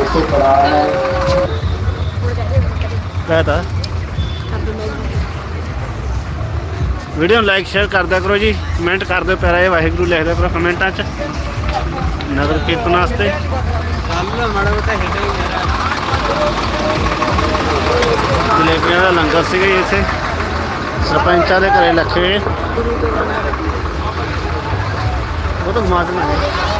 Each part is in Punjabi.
ਇੱਥੇ ਪੜਾ ਹੈ। ਕਹਤਾ ਵੀਡੀਓ ਨੂੰ ਲਾਈਕ ਸ਼ੇਅਰ ਕਰ ਕਰੋ ਜੀ। ਕਮੈਂਟ ਕਰ ਦਿਓ ਪਿਆਰਾ ਇਹ ਵਾਹਿਗੁਰੂ ਲਿਖ ਕਰੋ ਕਮੈਂਟਾਂ 'ਚ। ਨਗਰ ਕੀਰਤਨ ਵਾਸਤੇ। ਜਲੇਬੀਆਂ ਦਾ ਲੰਗਰ ਸੀਗਾ ਜੀ ਇੱਥੇ। ਸਰਪੰਚਾਂ ਦੇ ਘਰੇ ਲੱਖੇ ਉਹ ਤਾਂ ਮਾਤਮਾ ਹੈ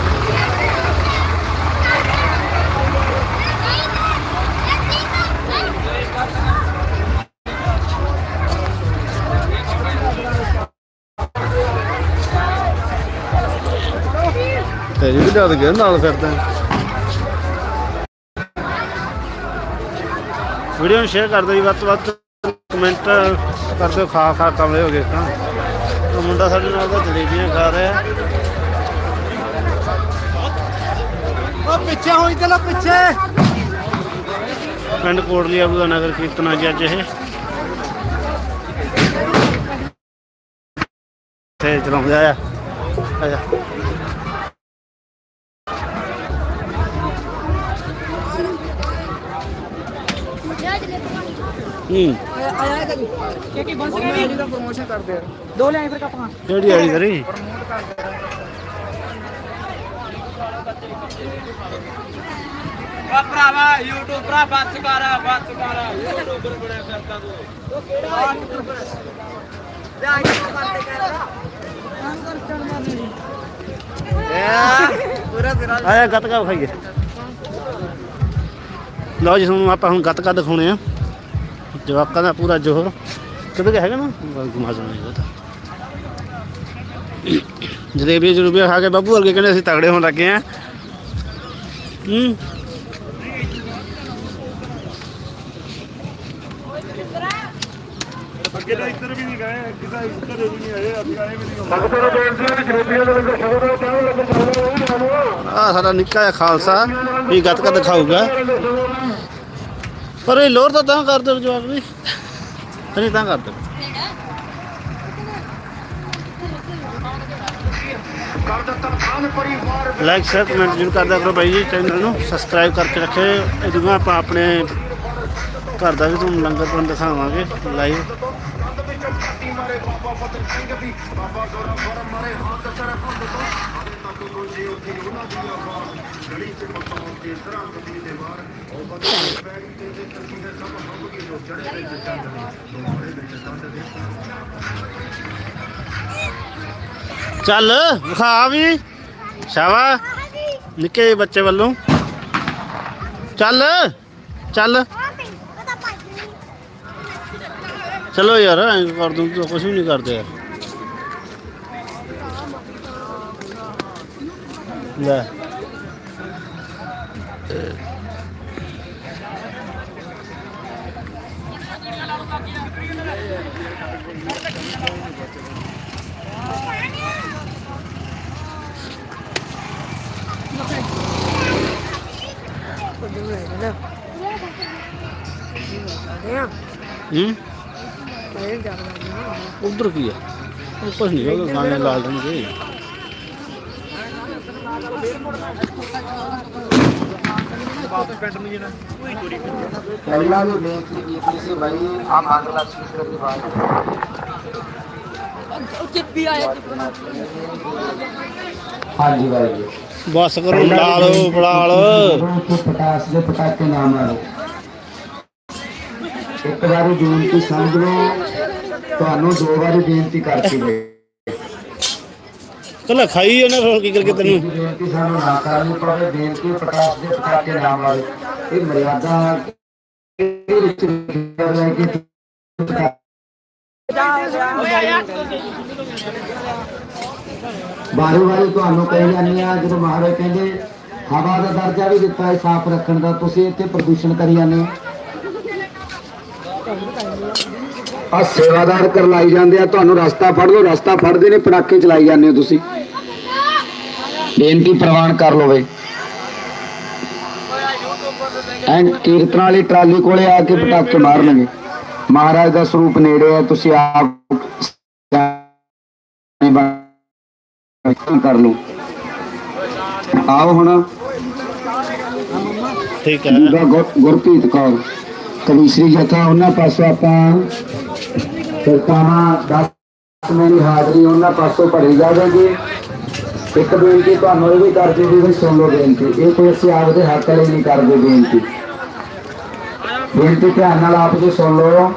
ਤੇਰੀ ਵੀ ਦੱਸ ਗਿਆ ਨਾਲ ਫਿਰਦਾ ਵੀਡੀਓ ਨੂੰ ਸ਼ੇਅਰ ਕਰ ਦਿਓ ਜੀ ਵੱਧ ਤੋਂ ਵੱਧ ਕਮੈਂਟ ਕਰ ਦਿਓ ਖਾ ਖਾ ਕਮਲੇ ਹੋ ਗਏ ਤਾਂ ਉਹ ਮੁੰਡਾ ਸਾਡੇ ਨਾਲ ਤਾਂ ਜਲੇਬੀਆਂ ਖਾ ਰਿਹਾ ਉਹ ਪਿੱਛੇ ਹੋਈ ਚਲੋ ਪਿੱਛੇ। ਪਿੰਡ ਕੋਟਲੀ ਆਬੂ ਦਾ ਨਗਰ ਕੀਰਤਨ ਅੱਜ ਅੱਜ ਇਹ। ਤੇ ਚਲਾਉਂਦਾ ਆ। ਆ ਜਾ ਹੂੰ ਪ੍ਰਮੋਸ਼ਨ ਕਰਦੇ ਆ ਦੋ ਲਿਆਈ ਫਿਰ ਕੱਪਾਂ ਕਿਹੜੀ ਆਈ ਕਰੀ ਆ ਭਰਾਵਾ YouTube ਭਰਾ ਬੱਸ ਕਰ ਬੱਸ ਕਰ YouTuber ਬਣਿਆ ਫਿਰਦਾ ਤੂੰ ਪੂਰਾ ਤੇਰਾ ਆਇਆ ਗੱਤਕਾ ਵਿਖਾਈਏ ਲਓ ਜੀ ਤੁਹਾਨੂੰ ਆਪਾਂ ਹੁਣ ਗੱਤਕਾ ਦਿਖਾਉਣੇ ਆ ਜਵਾਕਾਂ ਦਾ ਪੂਰਾ ਜੋਰ। ਕਿਤੇ ਕਿ ਹੈਗਾ ਨਾ? ਗੁਮਾਜ਼ਾ ਨਹੀਂ ਉਹਦਾ ਜਲੇਬੀ ਜਲੂਬੀ ਖਾ ਕੇ ਬਾਬੂ ਵਰਗੇ ਕਹਿੰਦੇ ਅਸੀਂ ਤਗੜੇ ਹੋਣ ਲੱਗੇ ਆ ਹੂੰ। ਆ ਸਾਡਾ ਨਿੱਕਾ ਜਿਹਾ ਖਾਲਸਾ ਇਹ ਗੱਤਕਾ ਦਿਖਾਊਗਾ। ਪਰ ਇਹ ਲੋਰ ਤਾਂ ਤਾਂ ਕਰ ਦਿਓ ਜਵਾਬ ਵੀ ਨਹੀਂ ਤਾਂ ਕਰ ਦਿਓ ਲਾਈਕ ਸ਼ੇਅਰ ਕਮੈਂਟ ਜ਼ਰੂਰ ਕਰਦਾ ਕਰੋ ਬਾਈ ਜੀ ਚੈਨਲ ਨੂੰ। ਸਬਸਕ੍ਰਾਈਬ ਕਰਕੇ ਰੱਖਿਓ। ਇਹ ਦੂਗਾ ਆਪਾਂ ਆਪਣੇ ਘਰ ਦਾ ਵੀ ਤੁਹਾਨੂੰ ਲੰਗਰ ਪਾਣੀ ਦਿਖਾਵਾਂਗੇ ਲਾਈਵ ਚੱਲ ਵਿਖਾ ਵੀ। ਸ਼ਾਬਾ ਨਿੱਕੇ ਜਿਹੇ ਬੱਚੇ ਵੱਲੋਂ। ਚੱਲ ਚੱਲ। ਚਲੋ ਯਾਰ ਐਂ ਕਰ ਦੂੰ ਤੂੰ ਕੁਝ ਵੀ ਨਹੀਂ ਕਰਦੇ ਯਾਰ। ਲੈ। ਹੂੰ? ਉਧਰ ਕੀ ਉਹ ਕੁਝ ਨਹੀਂ ਉਹ ਗਾਣੇ ਲਾ ਦੇਣਗੇ ਪਹਿਲਾਂ ਵੀ ਬੇਨਤੀ ਕੀਤੀ ਸੀ ਭਾਈ ਆਪ ਅਗਲਾ ਸਪੀਕਰ ਦੀ ਬਾਤ ਹਾਂਜੀ ਭਾਈ ਜੀ ਬਸ ਕਰੋ ਲਾ ਲਓ, ਬਣਾ ਲਓ। ਕਿ ਪਟਾਸ ਦੇ ਪਟਾਕੇ ਨਾ ਮਾਰੋ ਇੱਕ ਵਾਰੀ ਬੇਨਤੀ ਸਮਝ ਲਓ, ਤੁਹਾਨੂੰ ਦੋ ਵਾਰੀ ਬੇਨਤੀ ਕਰਤੀ ਕੱਲਾ ਖਾਈ ਉਹਨੇ ਫਿਰ ਕੀ ਕਰਕੇ ਤੈਨੂੰ? ਬੇਨਤੀ ਸਾਨੂੰ ਨਾ ਕਰਨੀ ਪਵੇ ਬੇਨਤੀ ਪਟਾਸ ਦੇ ਪਟਾਕੇ ਨਾ ਮਾਰੋ ਇਹ ਮਰਿਆਦਾ ਦੇ ਵਿੱਚ ਰਹਿ ਕੇ ਬਾਰੀ ਬਾਰੀ ਤੁਹਾਨੂੰ ਕਹੀ ਜਾਂਦੇ ਆ ਜਦੋਂ ਮਹਾਰਾਜ ਕਹਿੰਦੇ ਹਵਾ ਦਾ ਦਰਜਾ ਵੀ ਦਿੱਤਾ ਹੈ, ਸਾਫ਼ ਰੱਖਣ ਦਾ, ਤੁਸੀਂ ਇੱਥੇ ਪ੍ਰਦੂਸ਼ਣ ਕਰੀ ਜਾਂਦੇ ਹੋ। ਆ ਸੇਵਾਦਾਰ ਕਰਲਾਈ ਜਾਂਦੇ ਆ ਤੁਹਾਨੂੰ ਰਸਤਾ ਫੜ ਲਓ ਰਸਤਾ ਫੜਦੇ ਨੇ ਪਟਾਕੇ ਚਲਾਈ ਜਾਂਦੇ ਹੋ ਤੁਸੀਂ। ਬੇਨਤੀ ਪ੍ਰਵਾਨ ਕਰ ਲਓ ਬਈ। ਐਂ ਕੀਰਤਨ ਵਾਲੀ ਟਰਾਲੀ ਕੋਲੇ ਆ ਕੇ ਪਟਾਕੇ ਮਾਰਨਗੇ। ਮਹਾਰਾਜ ਦਾ ਸਰੂਪ ਨੇੜੇ ਹੈ ਤੁਸੀਂ ਆਪ ਕਰ ਲਓ। ਆਓ ਹੁਣ। ਠੀਕ ਹੈ। ਗੁਰਪ੍ਰੀਤ ਕੌਰ ਕਵੀਸ਼ਰੀ ਜਥਾ ਉਹਨਾਂ ਪਾਸੋਂ ਆਪਾਂ ਕਿਰਤਾਨਾ 10 ਮੇਰੀ ਹਾਜ਼ਰੀ ਉਹਨਾਂ ਪਾਸੋਂ ਭਰੀ ਜਾਵੇਗੀ। ਇੱਕ ਬੇਨਤੀ ਤੁਹਾਨੂੰ ਇਹ ਵੀ ਕਰਦੀ ਵੀ ਵੀ ਸੁਣ ਲਓ ਬੇਨਤੀ। ਇਹ ਕੋਈ ਅਸੀਂ ਆਪਦੇ ਹੱਕ ਲਈ ਨਹੀਂ ਕਰਦੇ ਬੇਨਤੀ। ਬੇਨਤੀ ਧਿਆਨ ਨਾਲ ਆਪ ਜੀ ਸੁਣ ਲਓ।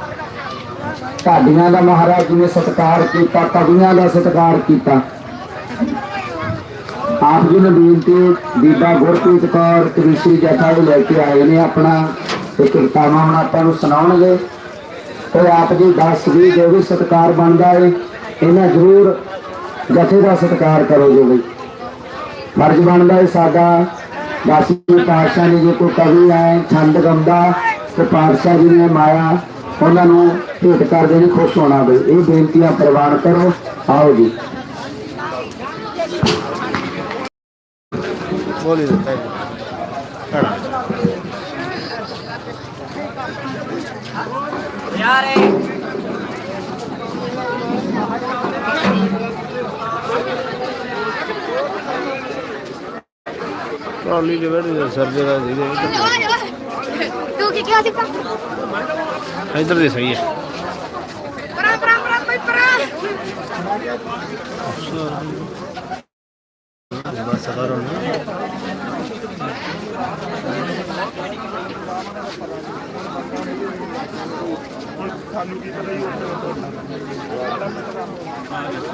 ਢਾਡੀਆਂ ਦਾ ਮਹਾਰਾਜ ਜੀ ਨੇ ਸਤਿਕਾਰ ਕੀਤਾ, ਕਵੀਆਂ ਦਾ ਸਤਿਕਾਰ ਕੀਤਾ। ਆਪ ਜੀ ਨੇ ਬੇਨਤੀ, ਬੀਬਾ ਗੁਰਪ੍ਰੀਤ ਕੌਰ ਕ੍ਰਿਸ਼ੀ ਜਥਾ ਵੀ ਲੈ ਕੇ ਆਏ ਨੇ ਆਪਣਾ। ਤੇ ਕਿਰਤਾਵਾਂ ਹੁਣ ਆਪਾਂ ਨੂੰ ਸੁਣਾਉਣਗੇ। ਤੇ ਆਪ ਜੀ 10 20 ਜੋ ਵੀ ਸਤਿਕਾਰ ਬਣਦਾ ਏ, ਇਹਨਾਂ ਜ਼ਰੂਰ ਜਥੇ ਦਾ ਸਤਿਕਾਰ ਕਰੋ ਜੋ ਵੀ ਫਰਜ਼ ਬਣਦਾ ਹੈ ਸਾਡਾ ਦਸਵੇਂ ਪਾਤਸ਼ਾਹ ਨੇ ਜੇ ਕੋਈ ਕਵੀ ਹੈ, ਛੰਦ ਗੰਦਾ ਤੇ ਪਾਤਸ਼ਾਹ ਜੀ ਨੇ ਮਾਇਆ, ਉਹਨਾਂ ਨੂੰ ਭੇਟ ਕਰਦੇ ਨੇ ਖੁਸ਼ ਹੋਣਾ ਬਈ। ਇਹ ਬੇਨਤੀਆਂ ਪ੍ਰਵਾਨ ਕਰੋ, ਆਓ ਜੀ। ਬੋਲੀ ਦਿੱਤਾ ਜੀ ਖੜਾ ਯਾਰੇ ਟਰਾਲੀ ਦੇ ਬੈਠੇ ਸਰ ਜਰਾ ਸੀਗੇ ਤੂੰ ਕੀ ਕਿਹਾ ਸੀ ਇੱਧਰ ਦੇ ਸਹੀ ਹੈ ਪਰਾ ਪਰਾ ਪਰਾ ਕੋਈ ਪਰਾ ਬਸ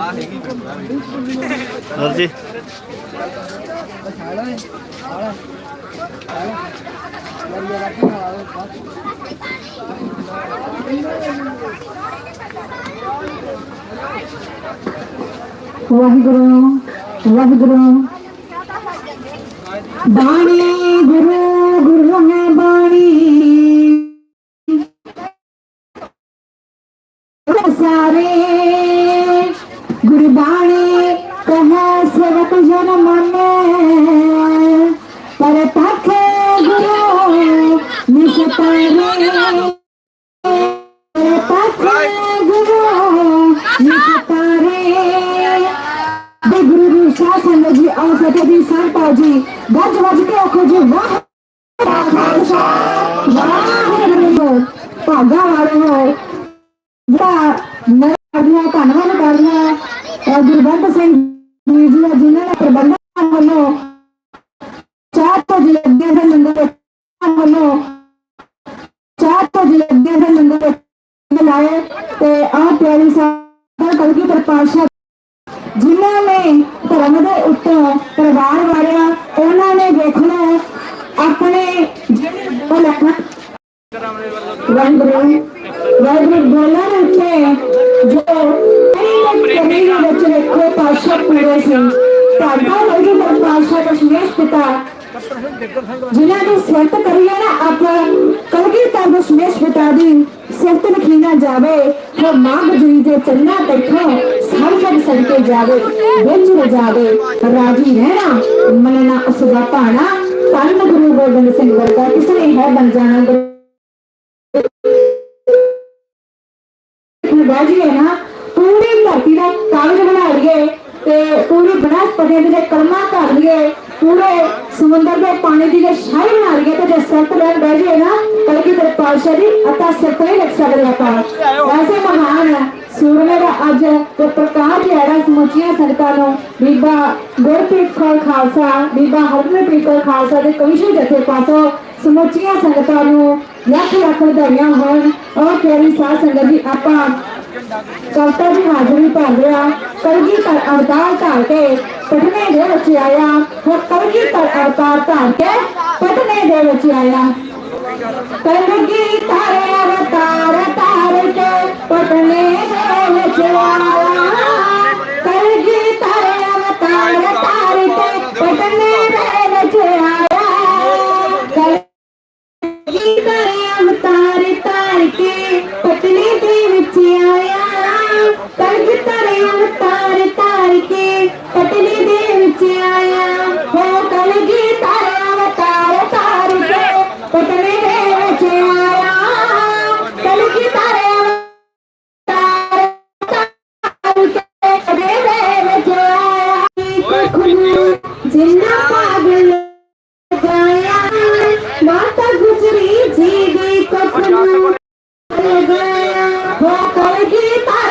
ਕਰੋ ਨਾ ਹੋਰ ਜੀ। ਵਾਹਿਗੁਰੂ ਵਾਹਿਗੁਰੂ। ਬਾਣੀ ਗੁਰੂ ਭਾਗਾ ਵਾਲੇ ਹੋ। ਜਿਹੜਾ ਨਰਿਆ ਧੰਨਵਾਦ ਕਰਨਾ ਗੁਰਬੰਦ ਸਿੰਘ ਜੀ ਜੀ ਜਿਨ੍ਹਾਂ ਨੇ ਪ੍ਰਬੰਧਕਾਂ ਵੱਲੋਂ ਚਾਰ ਤੋਂ ਜਲਦੇ ਦੇ ਲੰਗਰ ਵੱਲੋਂ ਚਾਰ ਤੋਂ ਜਲਦੇ ਦੇ ਲੰਗਰ ਲਾਏ ਤੇ ਆਹ ਪਿਆਰੀ ਸਾਹਿਬ ਕਲਗੀ ਪਾਤਸ਼ਾਹ ਜਿਨ੍ਹਾਂ ਨੇ ਧਰਮ ਦੇ ਉੱਤੇ ਪਰਿਵਾਰ ਵਾਲਿਆ ਉਹਨਾਂ ਨੇ ਦੇਖਣਾ ਆਪਣੇ ਜਿਹੜੇ ਦੋ ਉੱਤੇ ਜੋ ਕਮੀ ਦੇ ਵਿੱਚ ਰੱਖੇ ਪਾਸ਼ਾ ਪੂਰੇ ਸੀ ਤੁਹਾਡਾ ਵਾਹਿਗੁਰੂ ਪਾਸ਼ਾ ਦਸ਼ਮੇਸ਼ ਪਿਤਾ ਜਿਨ੍ਹਾਂ ਦੀ ਸਿਫਤ ਕਰੀਏ ਨਾ ਆਪਾਂ ਕਲਗੀ ਤਾਂ ਦਸ਼ਮੇਸ਼ ਪਿਤਾ ਦੀ ਸਿਫਤ ਲਿਖੀ ਨਾ ਜਾਵੇ ਹੋ ਮਾਂ ਜੀ ਦੇ ਚੰਨਾ ਦੇਖੋ ਸਭ ਜਗ ਸਦਕੇ ਜਾਵੇ ਵਿੱਚ ਰਜਾਵੇ ਰਾਜੀ ਰਹਿਣਾ ਮੰਨਣਾ ਉਸ ਦਾ ਭਾਣਾ ਧੰਨ ਗੁਰੂ ਗੋਬਿੰਦ ਸਿੰਘ ਵਰਗਾ ਕਿਸ ਨੇ ਹੈ ਬਣ ਜਾਣਾ ਬਾਜੀ ਹੈ ਨਾ, ਪੂਰੀ ਧਰਤੀ ਦਾ ਕਾਗਜ਼ ਬਣਾ ਲਈਏ ਤੇ ਪੂਰੀ ਬਨਸਪਤੀ ਦੇ ਕਲਮਾ ਕਰ ਲਈਏ, ਪੂਰੇ ਸਮੁੰਦਰ ਦੇ ਪਾਣੀ ਦੀ ਜੇ ਸ਼ਾਹੀ ਬਣਾ ਲਈਏ ਤੇ ਜੇ ਸੱਤ ਲੈਣ ਬਹਿ ਜਾਏ ਨਾ ਕਲਕੀ ਤੇ ਪਾਤਸ਼ਾਹ ਦੀ ਅਤਾ ਸਿਰ ਤੇ ਰੱਖ ਸਕਦੇ ਆਪਾਂ। ਐਸੇ ਮਹਾਨ ਸੂਰਮੇ ਦਾ ਅੱਜ ਤੇ ਪ੍ਰਕਾਸ਼ ਜਿਹੜਾ ਸਮੁੱਚੀਆਂ ਸੰਗਤਾਂ ਨੂੰ ਬੀਬਾ ਗੁਰਪ੍ਰੀਤ ਕੌਰ ਖਾਲਸਾ, ਬੀਬਾ ਹਰਮਨਪ੍ਰੀਤ ਕੌਰ ਖਾਲਸਾ ਦੇ ਕਵਿਸ਼ੂ ਜਥੇ ਪਾਸੋਂ ਸਮੁੱਚੀਆਂ ਸੰਗਤਾਂ ਨੂੰ ਲੱਖ ਲੱਖ ਵਧਾਈਆਂ ਹੋਣ। ਔਰ ਪਿਆਰੀ ਸਾਧ ਸੰਗਤ ਜੀ, ਆਪਾਂ ਕਵਤਾ ਦੀ ਹਾਜ਼ਰੀ ਭਰ ਰਿਹਾ ਕਲਗੀ ਪਰ ਅਵਤਾਰ ਧਾਰ ਕੇ ਪਟਨੇ ਦੇ ਵਿੱਚ ਆਇਆ। ਉਹ ਕਲਗੀ ਪਰ ਅਵਤਾਰ ਧਾਰ ਕੇ ਪਟਨੇ ਦੇ ਵਿੱਚ ਆਇਆ। ਕਲਗੀ ਤਾਰੇ ਅਵਤਾਰ ਧਾਰ ਕੇ ਪਟਨੇ ਦੇ ਵਿੱਚ ਆਇਆ। ਕਲਗੀ ਤਾਰੇ ਅਵਤਾਰ Gita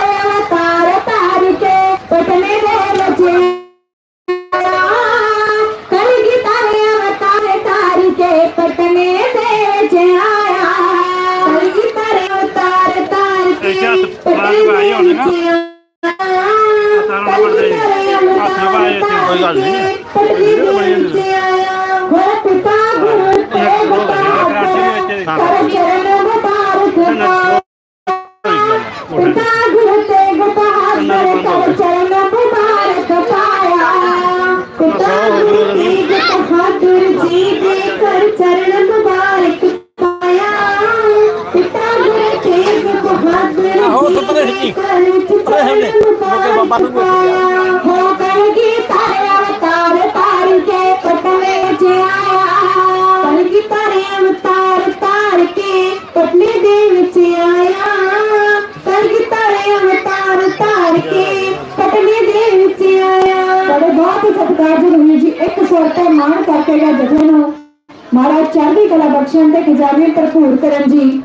ਮਾਣ ਕਰਕੇ ਗਾ ਜਥੇ ਨੂੰ ਮਹਾਰਾਜ ਚੜ੍ਹਦੀ ਕਲਾ ਬਖਸ਼ਣ ਤੇ ਖਜ਼ਾਨੇ ਭਰਪੂਰ ਕਰਨ ਜੀ।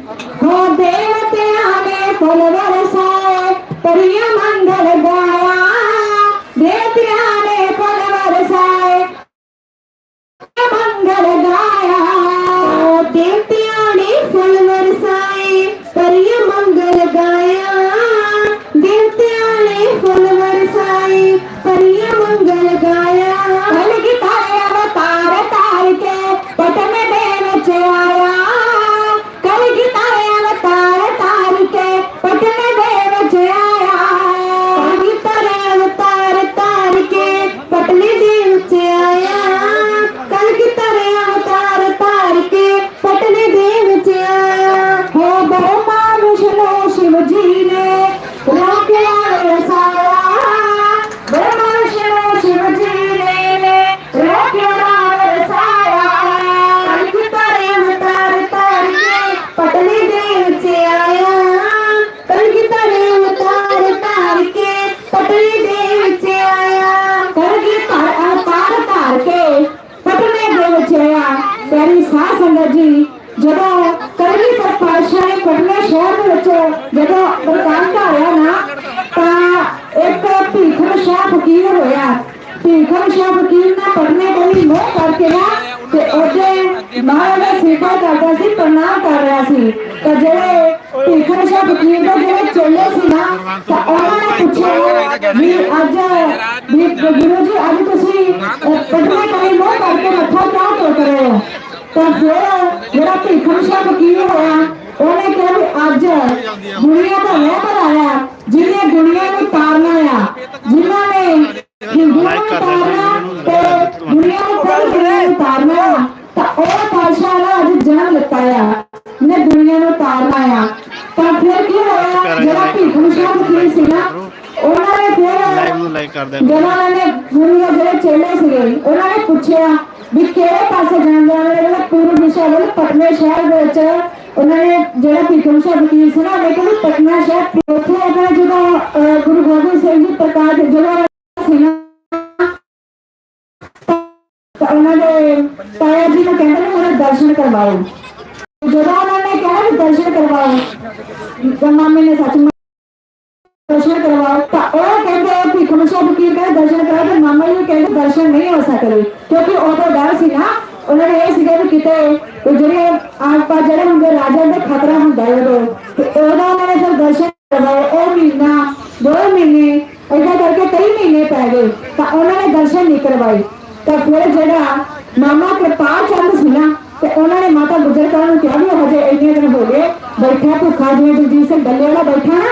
ਪਟਨੇ ਕੋਈ ਮੋਹ ਕਰਕੇ ਨਾ ਤੇ ਉਹਦੇ ਮਹਾਰਾਜ ਦਾ ਸੇਵਾ ਕਰਦਾ ਸੀ ਪ੍ਰਣਾਮ ਕਰ ਰਿਹਾ ਸੀ ਤਾਂ ਜਿਹੜੇ ਭੀਖਮ ਸ਼ਾਹ ਫਕੀਰ ਦੇ ਜਿਹੜੇ ਚੇਲੇ ਸੀ ਨਾ ਤਾਂ ਉਹਨਾਂ ਨੇ ਪੁੱਛਿਆ ਵੀ ਅੱਜ ਵੀ ਗੁਰੂ ਜੀ ਅੱਜ ਤੁਸੀਂ ਅਹ, ਪਟਨੇ ਕੋਈ ਮੋਹ ਕਰਕੇ ਮੱਥਾ ਕਿਉਂ ਟੇਕ ਰਹੇ ਹੋ ਤਾਂ ਫਿਰ ਜਿਹੜਾ ਭੀਖਮ ਸ਼ਾਹ ਫਕੀਰ ਹੋਇਆ ਉਹਨੇ ਕਿਹਾ ਵੀ ਅੱਜ ਦੁਨੀਆ ਦਾ ਰਹਿਬਰ ਆਇਆ ਜਿਹਨੇ ਦੁਨੀਆ ਨੂੰ ਤਾਰਨਾ ਆ ਜਿਨ੍ਹਾਂ ਨੇ ਹਿੰਦੂਆਂ ਨੂੰ ਤਾਰਨਾ ਤੇ ਦੁਨੀਆ ਨੂੰ ਕੋਈ ਦੁਨੀਆ ਨੂੰ ਤਾਰਨਾ ਆ ਤਾਂ ਉਹ ਪਾਸ਼ਾ ਨੇ ਅੱਜ ਜਨਮ ਲਿੱਤਾ ਆ ਨੇ ਦੁਨੀਆ ਨੂੰ ਤਾਰਨਾ ਆ ਤਾਂ ਫਿਰ ਕੀ ਹੋਇਆ? ਜਿਹੜਾ ਭੀਖਮ ਸ਼ਾਹ ਫਕੀਰ ਸੀ ਨਾ ਉਹਨਾਂ ਨੇ ਫਿਰ ਜਦੋਂ ਉਹਨਾਂ ਨੇ ਗੁਰੂ ਦੇ ਜਿਹੜੇ ਚੇਲੇ ਸੀਗੇ ਉਹਨਾਂ ਨੇ ਪੁੱਛਿਆ ਵੀ ਕਿਹੜੇ ਪਾਸੇ ਜਾਂਦੇ ਆ ਉਹਨਾਂ ਨੇ? ਜਿਹੜਾ ਪੂਰਬ ਦਿਸ਼ਾ ਵੱਲ ਪਟਨੇ ਸ਼ਹਿਰ ਵਿੱਚ ਉਹਨਾਂ ਨੇ ਜਿਹੜਾ ਭੀਖਮ ਸ਼ਾਹ ਫਕੀਰ ਸੀ ਨਾ ਉਹਨੇ ਕਿਹਾ ਪਟਨਾ ਸ਼ਹਿਰ ਉੱਥੇ ਆਪਣਾ ਅਹ, ਗੁਰੂ ਗੋਬਿੰਦ ਸਿੰਘ ਜੀ ਪ੍ਰਕਾਸ਼ ਜਦੋਂ ਸੀ ਨਾ ਉਹਨਾਂ ਦੇ ਤਾਇਆ ਜੀ ਨੂੰ ਕਹਿੰਦੇ ਨੇ ਉਹਨਾਂ ਦਰਸ਼ਨ ਕਰਵਾਓ ਨੇ ਕਿਹਾ ਵੀ ਦਰਸ਼ਨ ਕਰਵਾਓ। ਤਾਂ ਮਾਮੇ ਨੇ ਸੱਚ ਦਰਸ਼ਨ ਕਰਵਾਓ। ਤਾਂ ਉਹ ਕਹਿੰਦੇ ਭੀਖਮ ਸ਼ਾਹ ਫਕੀਰ ਕਹਿੰਦੇ ਦਰਸ਼ਨ ਕਰਾਓ ਤੇ ਮਾਮਾ ਜੀ ਕਹਿੰਦੇ ਦਰਸ਼ਨ ਨਹੀਂ ਹੋ ਸਕਦੇ। ਕਿਉਂਕਿ ਉਦੋਂ ਉਹਨਾਂ ਨੇ ਇਹ ਸੀਗਾ ਵੀ ਕਿਤੇ ਉਹ ਜਿਹੜੇ ਆਸ-ਪਾਸ ਜਿਹੜੇ ਹੁੰਦੇ ਰਾਜਾ ਦੇ ਖਤਰਾ ਹੁੰਦਾ ਉਦੋਂ। ਤੇ ਉਦੋਂ ਉਹਨਾਂ ਨੇ ਫਿਰ ਦਰਸ਼ਨ ਕਰਵਾਏ। ਉਹ ਮਹੀਨਾ, ਦੋ ਮਹੀਨੇ, ਏਦਾਂ ਕਰਕੇ ਕਈ ਮਹੀਨੇ ਪੈ ਗਏ। ਤਾਂ ਉਹਨਾਂ ਨੇ ਦਰਸ਼ਨ ਨਹੀਂ ਕਰਵਾਏ। ਤਾਂ ਫਿਰ ਜਿਹੜਾ ਮਾਮਾ ਕਿਰਪਾ ਚੰਦ ਸੀ ਨਾ ਮਾਤਾ ਗੁਜਰ ਕੌਰ ਨੂੰ ਕਿਹਾ ਵੀ ਹਜੇ ਇੰਨੇ ਦਿਨ ਹੋ ਗਏ ਬੈਠਾ ਭੁੱਖਾ ਜਿਵੇਂ ਜਗਜੀਤ ਸਿੰਘ ਗੱਲੇ ਵਾਲਾ ਬੈਠਾ ਨਾ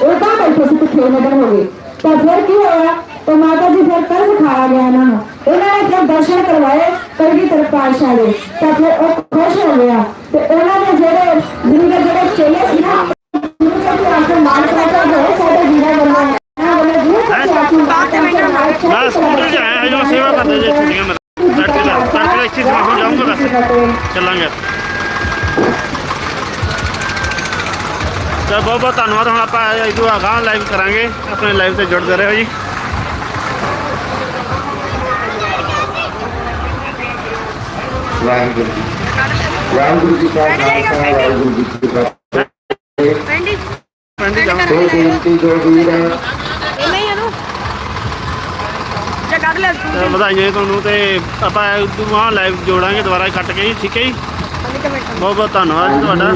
ਉਹਦਾ ਬੈਠੇ ਸੀ ਕਿੱਥੇ ਨਗਰ ਹੋ ਗਏ ਤਾਂ ਫਿਰ ਕੀ ਹੋਇਆ ਤਾਂ ਮਾਤਾ ਜੀ ਫਿਰ ਕਰ ਸਿਖਾਇਆ ਗਿਆ ਇਹਨਾਂ ਨੂੰ ਉਹਨਾਂ ਨੇ ਫਿਰ ਦਰਸ਼ਨ ਕਰਵਾਏ ਕਲਗੀ ਤਰ ਪਾਤਸ਼ਾਹ ਦੇ ਤਾਂ ਫਿਰ ਉਹ ਖੁਸ਼ ਹੋ ਗਿਆ ਤੇ ਉਹਨਾਂ ਦੇ ਜਿਹੜੇ ਗੁਰੂ ਦੇ ਜਿਹੜੇ ਚੇਲੇ ਸੀ ਨਾ ਗੁਰੂ ਸਾਹਿਬ ਦੇ ਆਸਰੇ ਮਾਨ ਕਰਾਤਾ ਹੋਏ ਸਾਡੇ ਵੀਰਾਂ ਵੱਲੋਂ ਇਹਨਾਂ ਵੱਲੋਂ ਗੁਰੂ ਸਾਹਿਬ ਦੇ ਆਸਰੇ ਮਾਨ ਕਰਾਤਾ ਮੈਂ ਸਕੂਟਰ 'ਚ ਆਇਆ ਜੋ ਸੇਵਾ ਕਰਦੇ ਜੇ ਛੁੱਟੀਆਂ ਮੈਂ ਤੜਕੇ ਤੜਕੇ ਇੱਥੇ ਸਮਾਂ ਹੋ ਜਾਊਂਗਾ ਬਸ ਚੱਲਾਂਗੇ ਤਾਂ ਬਹੁਤ ਬਹੁਤ ਧੰਨਵਾਦ। ਹੁਣ ਆਪਾਂ ਇਦੋਂ ਅਗਾਂਹ ਲਾਈਵ ਕਰਾਂਗੇ। ਆਪਣੇ ਲਾਈਵ ਤੇ ਜੁੜਦੇ ਰਹੋ ਜੀ। ਵਾਹਿਗੁਰੂ ਜੀ ਵਾਹਿਗੁਰੂ ਜੀ ਕਾ ਖਾਲਸਾ ਵਾਹਿਗੁਰੂ ਜੀ ਕੀ ਫਤਿਹ। ਪੈਂਡੀ। ਪਿੰਡ ਜਾਵਾਂ ਇਹ ਬੇਨਤੀ ਜੋ ਵੀਰ ਇਹ ਨਹੀਂ ਇਹਨੂੰ ਜੇ ਕੱਢ ਲੈ ਤੂੰ ਤੇ। ਵਧਾਈਆਂ ਜੀ ਤੁਹਾਨੂੰ ਤੇ ਆਪਾਂ ਦੁਆ ਲਾਈਵ ਜੋੜਾਂਗੇ ਦੁਬਾਰਾ ਕੱਟ ਕੇ ਜੀ, ਠੀਕ ਹੈ ਜੀ? ਬਹੁਤ ਬਹੁਤ ਧੰਨਵਾਦ ਜੀ ਤੁਹਾਡਾ।